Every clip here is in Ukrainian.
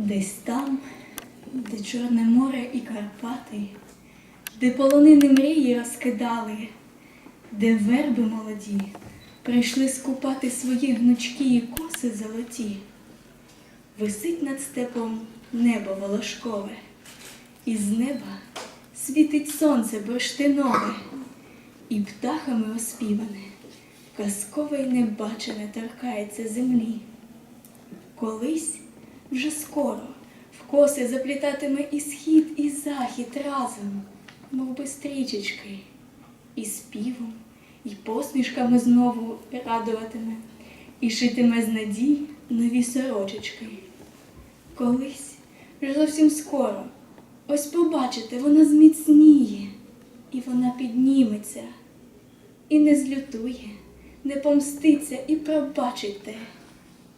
Десь там, де Чорне море і Карпати, де полонини мрії розкидали, де верби молоді прийшли скупати свої гнучки і коси золоті. Висить над степом небо волошкове, і з неба світить сонце бурштинове, і птахами оспіване, казкове й небачене торкається землі. Колись вже скоро в коси заплітатиме і схід, і захід разом, мов би стрічечки, і співом, і посмішками знову радуватиме, і шитиме з надій нові сорочечки. Колись, вже зовсім скоро, ось побачите, вона зміцніє, і вона підніметься, і не злютує, не помститься і пробачить те,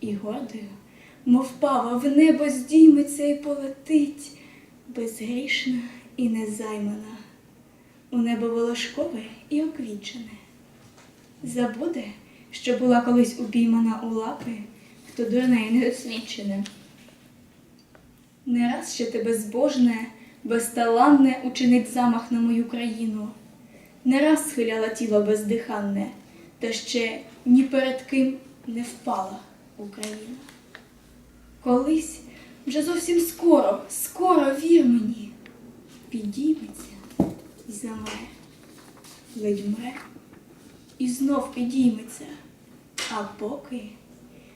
і гордою, мов пава, в небо здійметься і полетить, безгрішна і незаймана, у небо волошкове і оквічене. Забуде, що була колись упіймана у лапи, хто дурне і неосвічене. Не раз ще те безбожне, безталанне учинить замах на мою країну, не раз схиляла тіло бездиханне, та ще ні перед ким не впала Україна. Колись, вже зовсім скоро, скоро вір мені, підійметься і замре, ледь мре і знов підійметься, а поки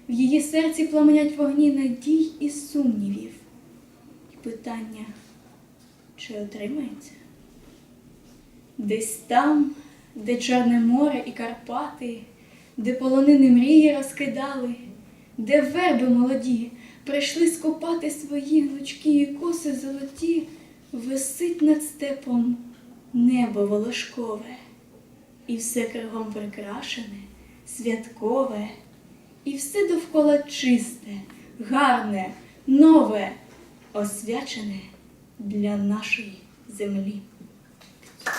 в її серці пламенять вогні надій і сумнівів, і питання, чи отримається? Десь там, де Чорне море і Карпати, де полонини мрії розкидали, де верби молоді прийшли скопати свої гнучки і коси золоті, висить над степом небо волошкове, і все кругом прикрашене, святкове, і все довкола чисте, гарне, нове, освячене для нашої землі.